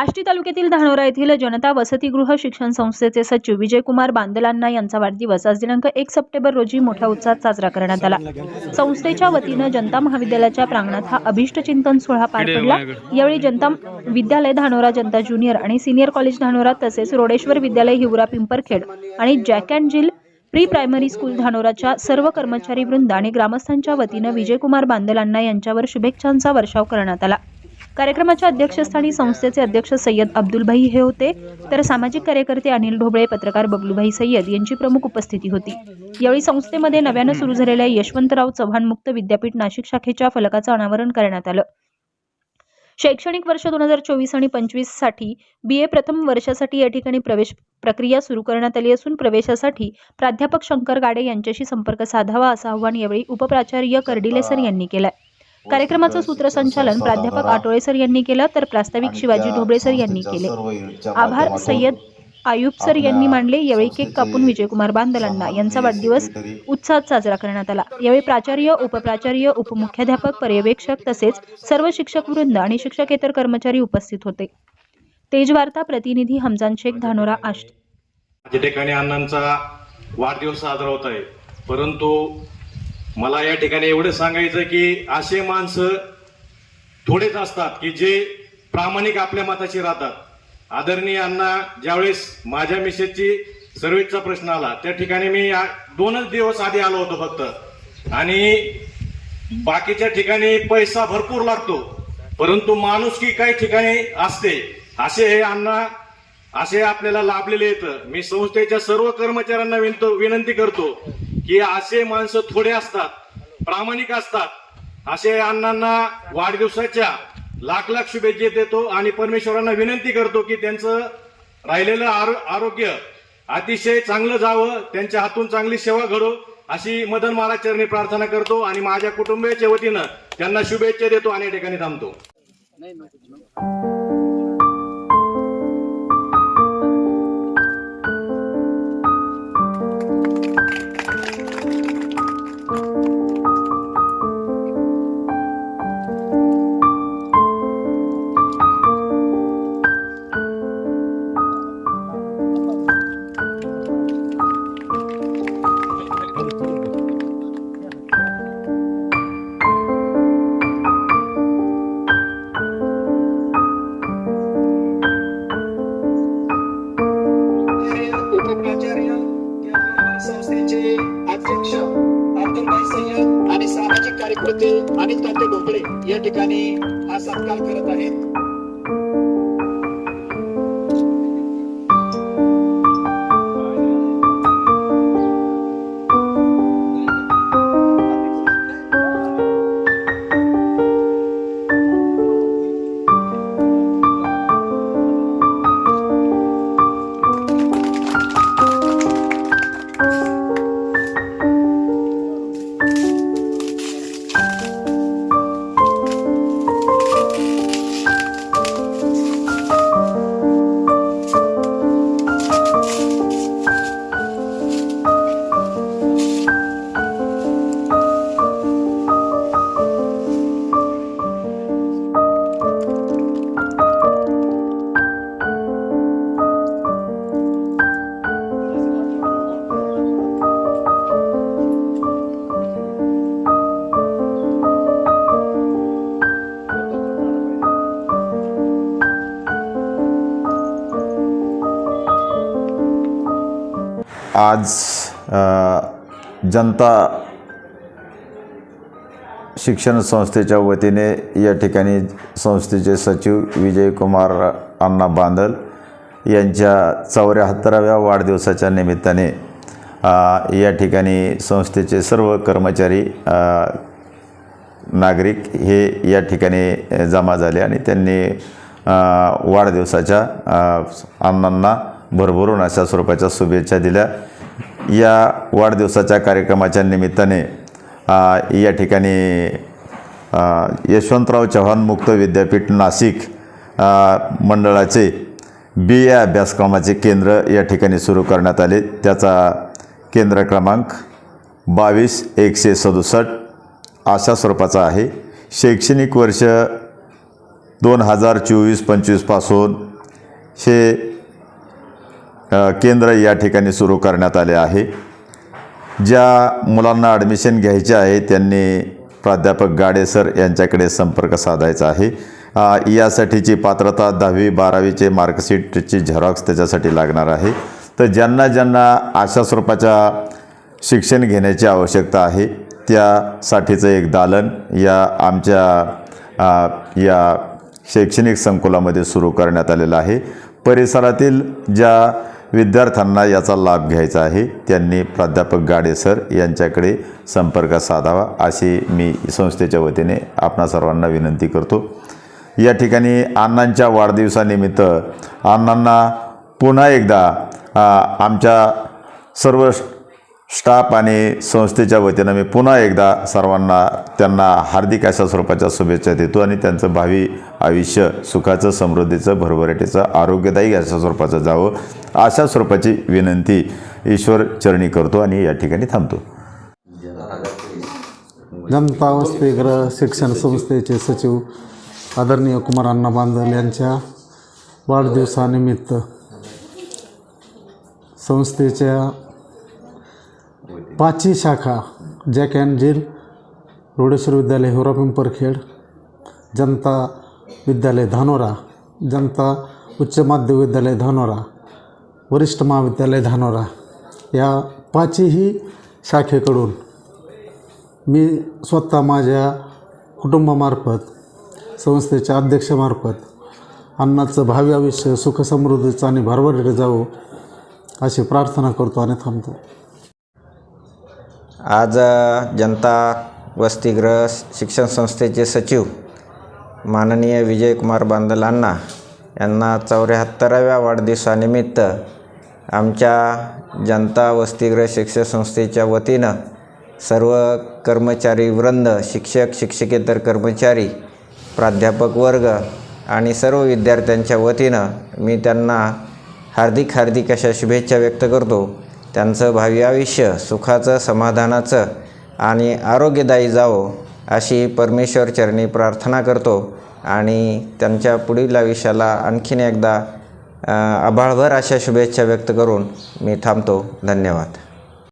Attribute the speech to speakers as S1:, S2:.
S1: आष्टी तालुक्यातील धानोरा येथील जनता वसतिगृह शिक्षण संस्थेचे सचिव विजयकुमार बांदलांना यांचा वाढदिवस आज दिनांक एक सप्टेंबर रोजी मोठ्या उत्साहात साजरा करण्यात आला. संस्थेच्या वतीनं जनता महाविद्यालयाच्या प्रांगणात हा अभिष्ट चिंतन सोहळा पार पडला. यावेळी जनता विद्यालय धानोरा जनता ज्युनियर आणि सिनियर कॉलेज धानोरा तसेच रोडेश्वर विद्यालय हिवरा पिंपरखेड आणि Jack and Jill pre primary school धानोराच्या सर्व कर्मचारी वृंद आणि ग्रामस्थांच्या वतीनं विजयकुमार बांदलांना यांच्यावर शुभेच्छांचा वर्षाव करण्यात आला. कार्यक्रमाच्या अध्यक्षस्थानी संस्थेचे अध्यक्ष सय्यद अब्दुलभाई हे होते. तर सामाजिक कार्यकर्ते अनिल ढोबळे पत्रकार बबलूभाई सय्यद यांची प्रमुख उपस्थिती होती. यावेळी संस्थेमध्ये नव्यानं सुरू झालेल्या यशवंतराव चव्हाण मुक्त विद्यापीठ नाशिक शाखेच्या फलकाचं अनावरण करण्यात आलं. शैक्षणिक वर्ष दोन हजार चोवीस आणि पंचवीससाठी बी ए प्रथम वर्षासाठी या ठिकाणी प्रवेश प्रक्रिया सुरू करण्यात आली असून प्रवेशासाठी प्राध्यापक शंकर गाडे यांच्याशी संपर्क साधावा असं आवाहन यावेळी उपप्राचार्य कर्डिले सर यांनी केलं कार्यक्रमाचं सूत्रसंचालन प्राध्यापक आटोळे सर यांनी केलं तर प्रास्ताविक शिवाजी ढोबळे सर यांनी केले. आभार सय्यद आयुब सर यांनी मांडले यावेळी केक कापून विजयकुमार बांदलांना. यांचा वाढदिवस उत्साहात साजरा करण्यात आला. यावेळी प्राचार्य उपप्राचार्य उपमुख्याध्यापक पर्यवेक्षक तसेच सर्व शिक्षक वृंद आणि शिक्षकेतर कर्मचारी उपस्थित होते. तेज वार्ता प्रतिनिधी हमजान शेख धानोरा आष्टी
S2: ठिकाणी अण्णांचा वाढदिवस साजरा होत आहे परंतु मला या ठिकाणी एवढं सांगायचं की असे माणसं थोडेच असतात की जे प्रामाणिक आपल्या मताशी राहतात. आदरणीय अण्णा ज्यावेळेस माझ्या मिसेसची सर्वेचा प्रश्न आला त्या ठिकाणी मी दोनच दिवस आधी आलो होतो फक्त. आणि बाकीच्या ठिकाणी पैसा भरपूर लागतो परंतु माणूस की काही ठिकाणी असते. असे हे अण्णा असे आपल्याला लाभलेले येतं मी संस्थेच्या सर्व कर्मचाऱ्यांना विनतो विनंती करतो की असे माणसं थोडे असतात प्रामाणिक असतात. असे अण्णांना वाढदिवसाच्या लाख लाख शुभेच्छा देतो आणि परमेश्वरांना विनंती करतो की त्यांचं राहिलेलं आरो- आरोग्य अतिशय चांगलं जावं त्यांच्या हातून चांगली सेवा घडो अशी मदन महाराज चरणी प्रार्थना करतो आणि माझ्या कुटुंबियाच्या वतीनं त्यांना शुभेच्छा देतो आणि या ठिकाणी थांबतो.
S3: पती आणि अनिल ताते ढोबळे या ठिकाणी हा सत्कार करत आहेत.
S4: आज जनता शिक्षण संस्थेच्या वतीने या ठिकाणी संस्थेचे सचिव विजयकुमार अण्णा बांदल यांच्या चौऱ्याहत्तराव्या वाढदिवसाच्या निमित्ताने या ठिकाणी संस्थेचे सर्व कर्मचारी नागरिक हे या ठिकाणी जमा झाले आणि त्यांनी वाढदिवसाच्या अण्णांना भरभरून अशा स्वरूपाच्या शुभेच्छा दिल्या. या वाढदिवसाच्या कार्यक्रमाच्या निमित्ताने या ठिकाणी यशवंतराव चव्हाण मुक्त विद्यापीठ नाशिक मंडळाचे बी ए अभ्यासक्रमाचे केंद्र या ठिकाणी सुरू करण्यात आले. त्याचा केंद्र क्रमांक बावीस एकशे सदुसष्ट अशा स्वरूपाचा आहे. शैक्षणिक वर्ष दोन हजार चोवीस पंचवीसपासून हे केंद्र या ठिकाणी सुरू करण्यात आले आहे. ज्या मुलांना ॲडमिशन घ्यायचे आहे त्यांनी प्राध्यापक गाडे सर यांच्याकडे संपर्क साधायचा आहे. यासाठीची पात्रता दहावी बारावीचे मार्कशीटची झेरॉक्स त्याच्यासाठी लागणार आहे. तर ज्यांना ज्यांना अशा स्वरूपाच्या शिक्षण घेण्याची आवश्यकता आहे त्यासाठीचं एक दालन या आमच्या या शैक्षणिक संकुलामध्ये सुरू करण्यात आलेलं आहे. परिसरातील ज्या विद्यार्थ्यांना याचा लाभ घ्यायचा आहे. त्यांनी प्राध्यापक गाडे सर यांच्याकडे संपर्क साधावा अशी मी संस्थेच्या वतीने आपणा सर्वांना विनंती करतो. या ठिकाणी अण्णांच्या वाढदिवसानिमित्त अण्णांना पुन्हा एकदा आमच्या सर्व स्टाफ आणि संस्थेच्या वतीनं मी पुन्हा एकदा सर्वांना त्यांना हार्दिक अशा स्वरूपाच्या शुभेच्छा देतो आणि त्यांचं भावी आयुष्य सुखाचं समृद्धीचं भरभराटीचं आरोग्यदायी अशा स्वरूपाचं जावं. अशा स्वरूपाची विनंती ईश्वर चरणी करतो आणि या ठिकाणी थांबतो.
S5: जनता वसतिगृह शिक्षण संस्थेचे सचिव आदरणीय कुमार अण्णा बांधल यांच्या वाढदिवसानिमित्त संस्थेच्या पाचवी शाखा जॅक अँड जिल रोडेश्वर विद्यालय हिवरा पिंपरखेड जनता विद्यालय धानोरा जनता उच्च माध्यमिक विद्यालय धानोरा वरिष्ठ महाविद्यालय धानोरा या पाचही शाखेकडून मी स्वतः माझ्या कुटुंबामार्फत संस्थेच्या अध्यक्षामार्फत अन्नाचं भावी आयुष्य सुखसमृद्धीचं आणि भरभराटी जावं अशी प्रार्थना करतो आणि थांबतो.
S6: आज जनता वसतिगृह शिक्षण संस्थेचे सचिव माननीय विजयकुमार बांदलांना यांना चौऱ्याहत्तराव्या वाढदिवसानिमित्त आमच्या जनता वसतिगृह शिक्षण संस्थेच्या वतीनं सर्व कर्मचारी वृंद शिक्षक शिक्षकेतर कर्मचारी प्राध्यापक वर्ग आणि सर्व विद्यार्थ्यांच्या वतीनं मी त्यांना हार्दिक हार्दिक अशा शुभेच्छा व्यक्त करतो. त्यांचं भावी आयुष्य सुखाचं समाधानाचं आणि आरोग्यदायी जावो अशी परमेश्वर चरणी प्रार्थना करतो आणि त्यांच्या पुढील आयुष्याला आणखीन एकदा आभाळभर अशा शुभेच्छा व्यक्त करून मी थांबतो. धन्यवाद.